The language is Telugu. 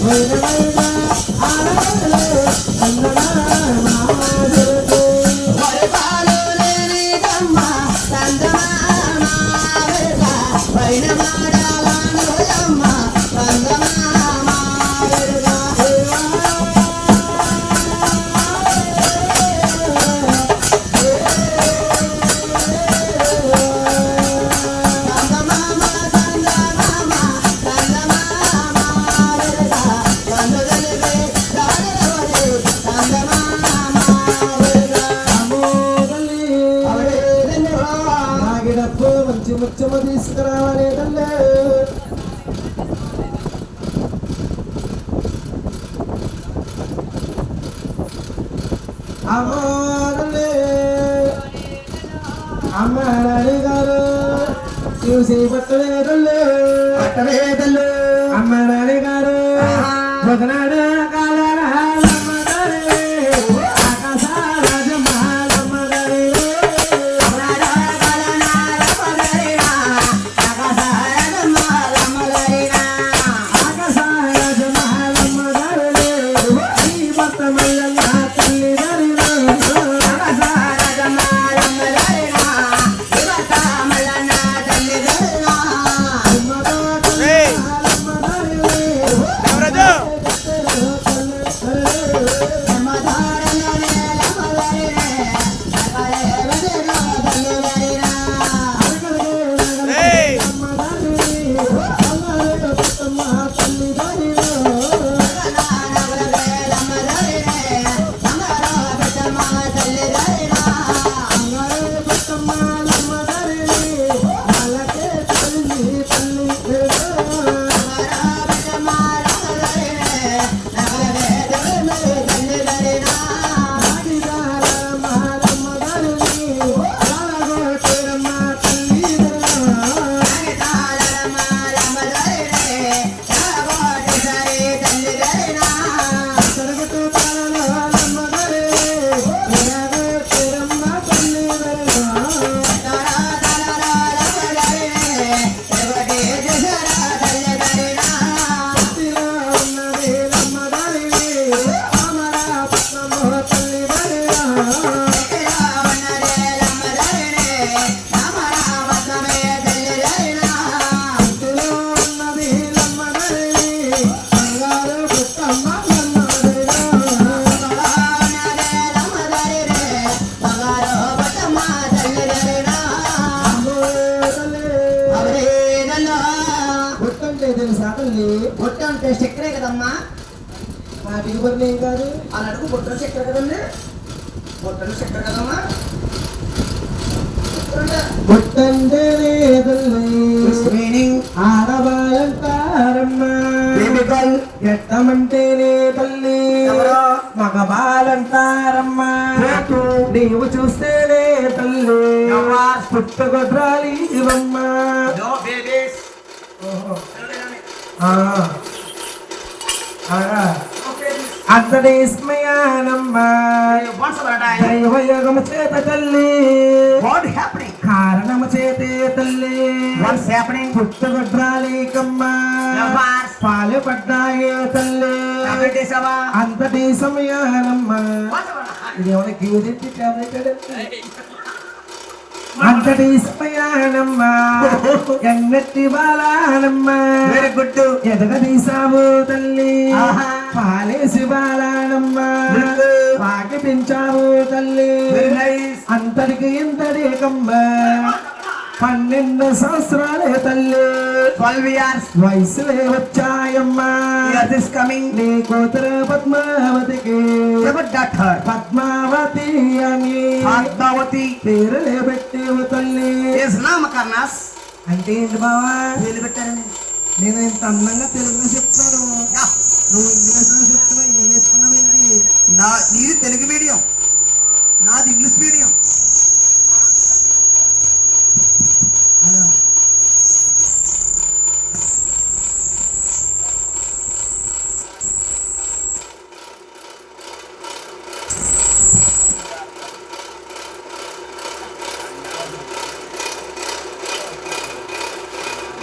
ভৈরব ముత్యము తీసుకురావాలి తల్లి. అమ్మో తల్లి. అమ్మ నాని గారు చూసి పట్టలే తల్లి. నాని గారు ఒకనాడు తెలుసా చక్కెరే కదమ్మా నా దిగుబడి ఏం కాదు అని అడుగు బొట్టలు చక్కెర కదండి బొట్టలు చక్కెర కదమ్మా? పుట్టంటే ఆడవాళ్ళంటారమ్మా బేబికల్ ఎట్టమంటేనే తల్లి రేటు. నీవు చూస్తేనే తల్లి ఎవరా? పుట్టగొడ్రాలి ఇవమ్మా. అంతటి స్మయానమ్మా దైవయోగము చేత తల్లి. చేతే తల్లి హ్యాపెనింగ్ పుట్టగొడ్రాలికమ్మా. పాలు పడ్డాయే తల్లి. అంతటి సమయానమ్మా వాట్స్ అబౌట్ ఇది ఏమైనా క్యూ టాబ్లెట్ అంతటి సమయానమ్మా ఎన్నట్టి బాలానమ్మా వెరీ గుడ్ ఎదగ తీసావు తల్లి. పాలేసి బాలానమ్మా. వాకి పెంచావు తల్లి. అంతటికి ఇంతటి కమ్మ. పన్నెండు సంవత్సరాలే తల్లి. ట్వెల్వ్ ఇయర్స్ వయసులే వచ్చాయమ్మా. ఇస్ కమింగ్ నీ కూతురు పద్మావతికి. డాక్టర్ పద్మావతి అని. పద్మావతి. పేరులే పెట్టేవు తల్లి. ఇస్ నామకరణస్ అంటే ఏంటి బావా? పేరు పెట్టారని. నేను ఇంత అందంగా తెలుగులో చెప్తాను నువ్వు ఇంగ్లీష్లో చెప్తున్నావు ఏం నేర్చుకున్నావు ఏంటి? నా నీది తెలుగు మీడియం